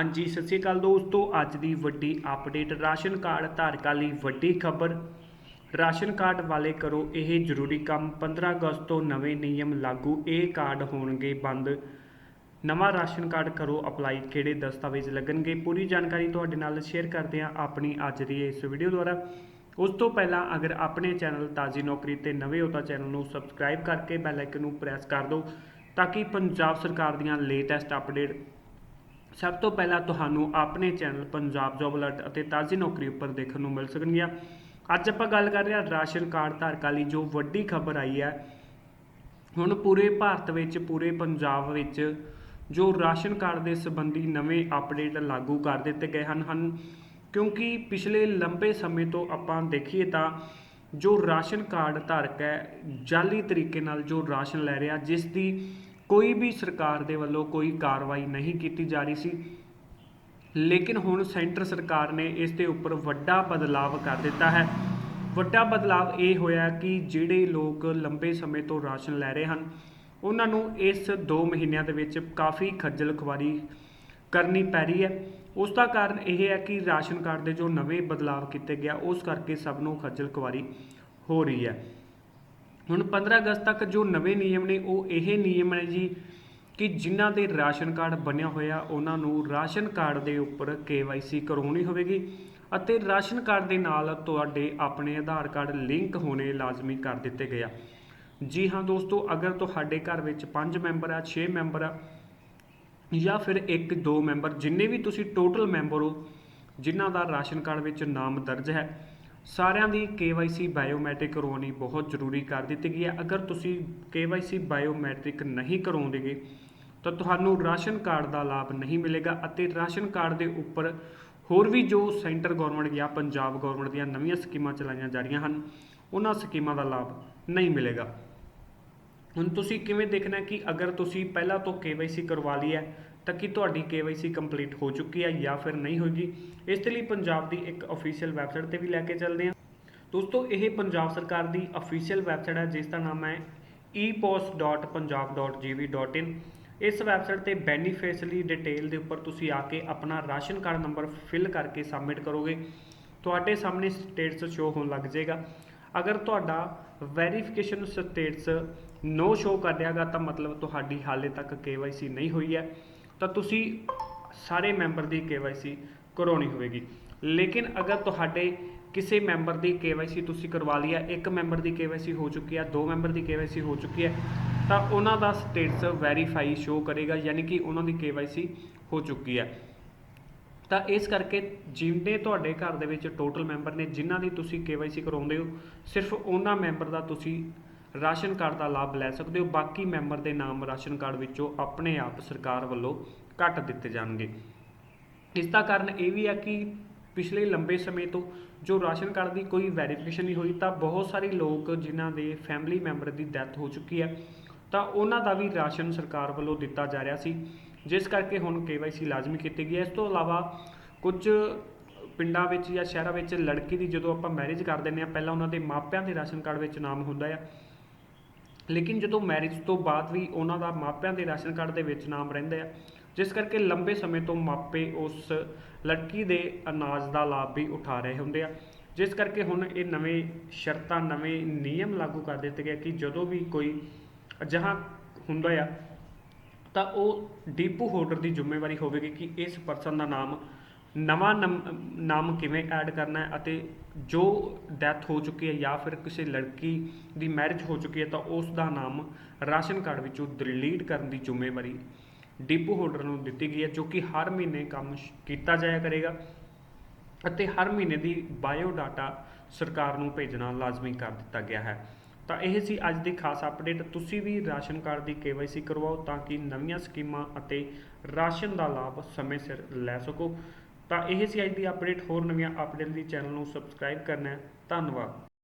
ਹਾਂਜੀ, ਸਤਿ ਸ਼੍ਰੀ ਅਕਾਲ ਦੋਸਤੋ। ਅੱਜ ਦੀ ਵੱਡੀ ਅਪਡੇਟ ਰਾਸ਼ਨ ਕਾਰਡ ਧਾਰਕਾਂ ਲਈ ਵੱਡੀ ਖਬਰ। ਰਾਸ਼ਨ ਕਾਰਡ ਵਾਲੇ ਕਰੋ ਇਹ ਜ਼ਰੂਰੀ ਕੰਮ 15 ਅਗਸਤ ਤੋਂ ਨਵੇਂ ਨਿਯਮ ਲਾਗੂ, ਇਹ ਕਾਰਡ ਹੋਣਗੇ ਬੰਦ। ਨਵਾਂ ਰਾਸ਼ਨ ਕਾਰਡ ਕਰੋ ਅਪਲਾਈ ਕਿਹੜੇ ਦਸਤਾਵੇਜ਼ ਲੱਗਣਗੇ, ਪੂਰੀ ਜਾਣਕਾਰੀ ਤੁਹਾਡੇ ਨਾਲ ਸ਼ੇਅਰ ਕਰਦੇ ਹਾਂ ਆਪਣੀ ਅੱਜ ਦੀ ਇਸ ਵੀਡੀਓ ਦੁਆਰਾ। ਉਸ ਤੋਂ ਪਹਿਲਾਂ ਅਗਰ ਆਪਣੇ ਚੈਨਲ ਤਾਜ਼ੀ ਨੌਕਰੀ ਤੇ ਨਵੇਂ ਹੋ ਤਾਂ ਚੈਨਲ ਨੂੰ ਸਬਸਕ੍ਰਾਈਬ ਕਰਕੇ ਬੈਲ ਆਈਕਨ ਨੂੰ ਪ੍ਰੈਸ ਕਰ ਦਿਓ, ਤਾਂ ਕਿ ਪੰਜਾਬ ਸਰਕਾਰ ਦੀਆਂ ਲੇਟੈਸਟ ਅਪਡੇਟ ਸਭ ਤੋਂ ਪਹਿਲਾਂ ਤੁਹਾਨੂੰ ਆਪਣੇ ਚੈਨਲ ਪੰਜਾਬ ਜੋਬ ਅਲਰਟ ਅਤੇ ਤਾਜ਼ੀ ਨੌਕਰੀ ਉੱਪਰ ਦੇਖਣ ਨੂੰ ਮਿਲ ਸਕਣਗੀਆਂ। ਅੱਜ ਆਪਾਂ ਗੱਲ ਕਰ ਰਹੇ ਹਾਂ ਰਾਸ਼ਨ ਕਾਰਡ ਧਾਰਕਾਂ ਲਈ ਜੋ ਵੱਡੀ ਖਬਰ ਆਈ ਹੈ। ਹੁਣ ਪੂਰੇ ਭਾਰਤ ਵਿੱਚ, ਪੂਰੇ ਪੰਜਾਬ ਵਿੱਚ ਜੋ ਰਾਸ਼ਨ ਕਾਰਡ ਦੇ ਸੰਬੰਧੀ ਨਵੇਂ ਅਪਡੇਟ ਲਾਗੂ ਕਰ ਦਿੱਤੇ ਗਏ ਹਨ ਹਨ। ਕਿਉਂਕਿ ਪਿਛਲੇ ਲੰਬੇ ਸਮੇਂ ਤੋਂ ਆਪਾਂ ਦੇਖੀਏ ਤਾਂ ਜੋ ਰਾਸ਼ਨ ਕਾਰਡ ਧਾਰਕ ਹੈ ਜਾਲੀ ਤਰੀਕੇ ਨਾਲ ਜੋ ਰਾਸ਼ਨ ਲੈ ਰਿਹਾ, ਜਿਸ ਦੀ ਕੋਈ ਵੀ ਸਰਕਾਰ ਦੇ ਵੱਲੋਂ ਕੋਈ ਕਾਰਵਾਈ ਨਹੀਂ ਕੀਤੀ ਜਾ ਰਹੀ ਸੀ। ਲੇਕਿਨ ਹੁਣ ਸੈਂਟਰ ਸਰਕਾਰ ਨੇ ਇਸ ਦੇ ਉੱਪਰ ਵੱਡਾ ਬਦਲਾਵ ਕਰ ਦਿੱਤਾ ਹੈ। ਵੱਡਾ ਬਦਲਾਵ ਇਹ ਹੋਇਆ ਕਿ ਜਿਹੜੇ ਲੋਕ ਲੰਬੇ ਸਮੇਂ ਤੋਂ ਰਾਸ਼ਨ ਲੈ ਰਹੇ ਹਨ, ਉਹਨਾਂ ਨੂੰ ਇਸ 2 ਮਹੀਨਿਆਂ ਦੇ ਵਿੱਚ ਕਾਫੀ ਖੱਜਲ ਖੁਆਰੀ ਕਰਨੀ ਪੈ ਰਹੀ ਹੈ। ਉਸ ਦਾ ਕਾਰਨ ਇਹ ਹੈ ਕਿ ਰਾਸ਼ਨ ਕਾਰਡ ਦੇ ਜੋ ਨਵੇਂ ਬਦਲਾਵ ਕੀਤੇ ਗਿਆ, ਉਸ ਕਰਕੇ ਸਭ ਨੂੰ ਖੱਜਲ ਖੁਆਰੀ ਹੋ ਰਹੀ ਹੈ। ਹੁਣ 15 ਅਗਸਤ ਤੱਕ ਜੋ ਨਵੇਂ ਨਿਯਮ ਨੇ, ਉਹ ਇਹ ਨਿਯਮ ਨੇ ਜੀ ਕਿ ਜਿਨ੍ਹਾਂ ਦੇ ਰਾਸ਼ਨ ਕਾਰਡ ਬਣਿਆ ਹੋਇਆ, ਉਹਨਾਂ ਨੂੰ ਰਾਸ਼ਨ ਕਾਰਡ ਦੇ ਉੱਪਰ KYC ਕਰਵਾਉਣੀ ਹੋਵੇਗੀ ਅਤੇ ਰਾਸ਼ਨ ਕਾਰਡ ਦੇ ਨਾਲ ਤੁਹਾਡੇ ਆਪਣੇ ਆਧਾਰ ਕਾਰਡ ਲਿੰਕ ਹੋਣੇ ਲਾਜ਼ਮੀ ਕਰ ਦਿੱਤੇ ਗਏ ਆ। ਜੀ ਹਾਂ ਦੋਸਤੋ, ਅਗਰ ਤੁਹਾਡੇ ਘਰ ਵਿੱਚ 5 ਮੈਂਬਰ ਆ 6 ਮੈਂਬਰ ਆ, ਜਾਂ ਫਿਰ 1 2 ਮੈਂਬਰ, ਜਿੰਨੇ ਵੀ ਤੁਸੀਂ ਟੋਟਲ ਮੈਂਬਰ ਹੋ, ਜਿਨ੍ਹਾਂ ਦਾ ਰਾਸ਼ਨ ਕਾਰਡ ਵਿੱਚ ਨਾਮ ਦਰਜ ਹੈ ਸਾਰਿਆਂ ਦੀ KYC ਬਾਇਓਮੈਟ੍ਰਿਕ ਕਰਵਾਉਣੀ ਬਹੁਤ ਜ਼ਰੂਰੀ ਕਰ ਦਿੱਤੀ ਗਈ ਹੈ। ਅਗਰ ਤੁਸੀਂ KYC ਬਾਇਓਮੈਟ੍ਰਿਕ ਨਹੀਂ ਕਰਵਾਉਂਦੇਗੇ ਤਾਂ ਤੁਹਾਨੂੰ ਰਾਸ਼ਨ ਕਾਰਡ ਦਾ ਲਾਭ ਨਹੀਂ ਮਿਲੇਗਾ ਅਤੇ ਰਾਸ਼ਨ ਕਾਰਡ ਦੇ ਉੱਪਰ ਹੋਰ ਵੀ ਜੋ ਸੈਂਟਰ ਗਵਰਨਮੈਂਟ ਜਾਂ ਪੰਜਾਬ ਗਵਰਨਮੈਂਟ ਦੀਆਂ ਨਵੀਆਂ ਸਕੀਮਾਂ ਚਲਾਈਆਂ ਜਾ ਰਹੀਆਂ ਹਨ, ਉਹਨਾਂ ਸਕੀਮਾਂ ਦਾ ਲਾਭ ਨਹੀਂ ਮਿਲੇਗਾ। ਹੁਣ ਤੁਸੀਂ ਕਿਵੇਂ ਦੇਖਣਾ ਕਿ ਅਗਰ ਤੁਸੀਂ ਪਹਿਲਾਂ ਤੋਂ KYC ਕਰਵਾ ਲਈ ਹੈ ਤਾਂ ਕਿ ਤੁਹਾਡੀ KYC ਕੰਪਲੀਟ ਹੋ ਚੁੱਕੀ ਹੈ ਜਾਂ ਫਿਰ ਨਹੀਂ ਹੋਏਗੀ? ਇਸ ਦੇ ਲਈ ਪੰਜਾਬ ਦੀ ਇੱਕ ਅਫੀਸ਼ੀਅਲ ਵੈਬਸਾਈਟ ਤੇ ਵੀ ਲੈ ਕੇ ਚੱਲਦੇ ਹਾਂ। ਦੋਸਤੋ, ਇਹ ਪੰਜਾਬ ਸਰਕਾਰ ਦੀ ਅਫੀਸ਼ੀਅਲ ਵੈਬਸਾਈਟ ਹੈ, ਜਿਸ ਦਾ ਨਾਮ ਹੈ epost.punjab.gv.in ਇਸ ਵੈਬਸਾਈਟ ਤੇ ਬੈਨੀਫਿਸ਼ਲੀ ਡਿਟੇਲ ਦੇ ਉੱਪਰ ਤੁਸੀਂ ਆ ਕੇ ਆਪਣਾ ਰਾਸ਼ਨ ਕਾਰਡ ਨੰਬਰ ਫਿਲ ਕਰਕੇ ਸਬਮਿਟ ਕਰੋਗੇ। ਤੁਹਾਡੇ ਸਾਹਮਣੇ ਸਟੇਟਸ ਸ਼ੋ ਹੋਣ ਲੱਗ ਜਾਏਗਾ। ਅਗਰ ਤੁਹਾਡਾ ਵੈਰੀਫਿਕੇਸ਼ਨ ਸਟੇਟਸ ਨੋ ਸ਼ੋ ਕਰ ਰਿਹਾਗਾ ਤਾਂ ਮਤਲਬ ਤੁਹਾਡੀ ਹਾਲੇ ਤੱਕ KYC ਨਹੀਂ ਹੋਈ ਹੈ। ਤਾਂ ਤੁਸੀਂ ਸਾਰੇ ਮੈਂਬਰ ਦੀ KYC ਕਰਵਾਉਣੀ ਹੋਵੇਗੀ। ਲੇਕਿਨ ਅਗਰ ਤੁਹਾਡੇ ਕਿਸੇ ਮੈਂਬਰ ਦੀ KYC ਤੁਸੀਂ ਕਰਵਾ ਲਈ ਹੈ ਇੱਕ ਮੈਂਬਰ ਦੀ KYC ਹੋ ਚੁੱਕੀ ਹੈ ਦੋ ਮੈਂਬਰ ਦੀ KYC ਹੋ ਚੁੱਕੀ ਹੈ ਤਾਂ ਉਹਨਾਂ ਦਾ ਸਟੇਟਸ ਵੈਰੀਫਾਈ ਸ਼ੋ ਕਰੇਗਾ, ਯਾਨੀ ਕਿ ਉਹਨਾਂ ਦੀ KYC ਹੋ ਚੁੱਕੀ ਹੈ ਤਾਂ ਇਸ ਕਰਕੇ ਜਿੰਨੇ ਤੁਹਾਡੇ ਘਰ ਦੇ ਵਿੱਚ ਟੋਟਲ ਮੈਂਬਰ ਨੇ, ਜਿਨ੍ਹਾਂ ਦੀ ਤੁਸੀਂ KYC ਕਰਾਉਂਦੇ ਹੋ, ਸਿਰਫ ਉਹਨਾਂ ਮੈਂਬਰ ਦਾ ਤੁਸੀਂ ਰਾਸ਼ਨ ਕਾਰਡ ਦਾ ਲਾਭ ਲੈ ਸਕਦੇ ਹੋ। ਬਾਕੀ ਮੈਂਬਰ ਦੇ ਨਾਮ ਰਾਸ਼ਨ ਕਾਰਡ ਵਿੱਚੋਂ ਆਪਣੇ ਆਪ ਸਰਕਾਰ ਵੱਲੋਂ ਕੱਟ ਦਿੱਤੇ ਜਾਣਗੇ। ਇਸ ਦਾ ਕਾਰਨ ਇਹ ਵੀ ਹੈ ਕਿ ਪਿਛਲੇ ਲੰਬੇ ਸਮੇਂ ਤੋਂ ਜੋ ਰਾਸ਼ਨ ਕਾਰਡ ਦੀ ਕੋਈ ਵੈਰੀਫਿਕੇਸ਼ਨ ਨਹੀਂ ਹੋਈ, ਤਾਂ ਬਹੁਤ ਸਾਰੇ ਲੋਕ ਜਿਨ੍ਹਾਂ ਦੇ ਫੈਮਿਲੀ ਮੈਂਬਰ ਦੀ ਡੈਥ ਹੋ ਚੁੱਕੀ ਹੈ ਤਾਂ ਉਹਨਾਂ ਦਾ ਵੀ ਰਾਸ਼ਨ ਸਰਕਾਰ ਵੱਲੋਂ ਦਿੱਤਾ ਜਾ ਰਿਹਾ ਸੀ। ਜਿਸ ਕਰਕੇ ਹੁਣ KYC ਲਾਜ਼ਮੀ ਕੀਤੀ ਗਈ ਹੈ। ਇਸ ਤੋਂ ਇਲਾਵਾ ਕੁਝ ਪਿੰਡਾਂ ਵਿੱਚ ਜਾਂ ਸ਼ਹਿਰਾਂ ਵਿੱਚ ਲੜਕੀ ਦੀ ਜਦੋਂ ਆਪਾਂ ਮੈਰਿਜ ਕਰ ਦਿੰਦੇ ਆ ਪਹਿਲਾਂ ਉਹਨਾਂ ਦੇ ਮਾਪਿਆਂ ਦੇ ਰਾਸ਼ਨ ਕਾਰਡ ਵਿੱਚ ਨਾਮ ਹੁੰਦਾ ਆ। ਲੇਕਿਨ ਜਦੋਂ ਮੈਰਿਜ ਤੋਂ ਬਾਅਦ ਵੀ ਉਹਨਾਂ ਦਾ ਮਾਪਿਆਂ ਦੇ ਰਾਸ਼ਨ ਕਾਰਡ ਦੇ ਵਿੱਚ ਨਾਮ ਰਹਿੰਦੇ ਆ, ਜਿਸ ਕਰਕੇ ਲੰਬੇ ਸਮੇਂ ਤੋਂ ਮਾਪੇ ਉਸ ਲੜਕੀ ਦੇ ਅਨਾਜ ਦਾ ਲਾਭ ਵੀ ਉਠਾ ਰਹੇ ਹੁੰਦੇ ਆ। ਜਿਸ ਕਰਕੇ ਹੁਣ ਇਹ ਨਵੇਂ ਸ਼ਰਤਾਂ, ਨਵੇਂ ਨਿਯਮ ਲਾਗੂ ਕਰ ਦਿੱਤੇ ਗਏ ਕਿ ਜਦੋਂ ਵੀ ਕੋਈ ਅਜਿਹਾ ਹੁੰਦਾ ਆ, ਤਾਂ ਉਹ ਡੀਪੂ ਹੋਲਡਰ ਦੀ ਜ਼ਿੰਮੇਵਾਰੀ ਹੋਵੇਗੀ ਕਿ ਇਸ ਪਰਸਨ ਦਾ ਨਾਮ ਨਵਾਂ ਨਾਮ ਕਿਵੇਂ ਐਡ ਕਰਨਾ ਹੈ ਅਤੇ ਜੋ ਡੈਥ ਹੋ ਚੁੱਕੀ ਹੈ ਜਾਂ ਫਿਰ ਕਿਸੇ ਲੜਕੀ ਦੀ ਮੈਰਿਜ ਹੋ ਚੁੱਕੀ ਹੈ ਤਾਂ ਉਸ ਦਾ ਨਾਮ ਰਾਸ਼ਨ ਕਾਰਡ ਵਿੱਚੋਂ ਡਿਲੀਟ ਕਰਨ ਦੀ ਜ਼ਿੰਮੇਵਾਰੀ ਡਿਪੂ ਹੋਲਡਰ ਨੂੰ ਦਿੱਤੀ ਗਈ ਹੈ, ਜੋ ਕਿ ਹਰ ਮਹੀਨੇ ਕੰਮ ਕੀਤਾ ਜਾਇਆ ਕਰੇਗਾ ਅਤੇ ਹਰ ਮਹੀਨੇ ਦੀ ਬਾਇਓ ਡਾਟਾ ਸਰਕਾਰ ਨੂੰ ਭੇਜਣਾ ਲਾਜ਼ਮੀ ਕਰ ਦਿੱਤਾ ਗਿਆ ਹੈ। ਤਾਂ ਇਹ ਸੀ ਅੱਜ ਦੀ ਖਾਸ ਅਪਡੇਟ ਤੁਸੀਂ ਵੀ ਰਾਸ਼ਨ ਕਾਰਡ ਦੀ KYC ਕਰਵਾਓ ਤਾਂ ਕਿ ਨਵੀਆਂ ਸਕੀਮਾਂ ਅਤੇ ਰਾਸ਼ਨ ਦਾ ਲਾਭ ਸਮੇਂ ਸਿਰ ਲੈ ਸਕੋ। ਤਾਂ ਇਹ ਸੀ ਅੱਜ ਦੀ ਅਪਡੇਟ ਹੋਰ ਨਵੀਆਂ ਅਪਡੇਟ ਲਈ ਚੈਨਲ ਨੂੰ ਸਬਸਕ੍ਰਾਈਬ ਕਰਨਾ ਧੰਨਵਾਦ।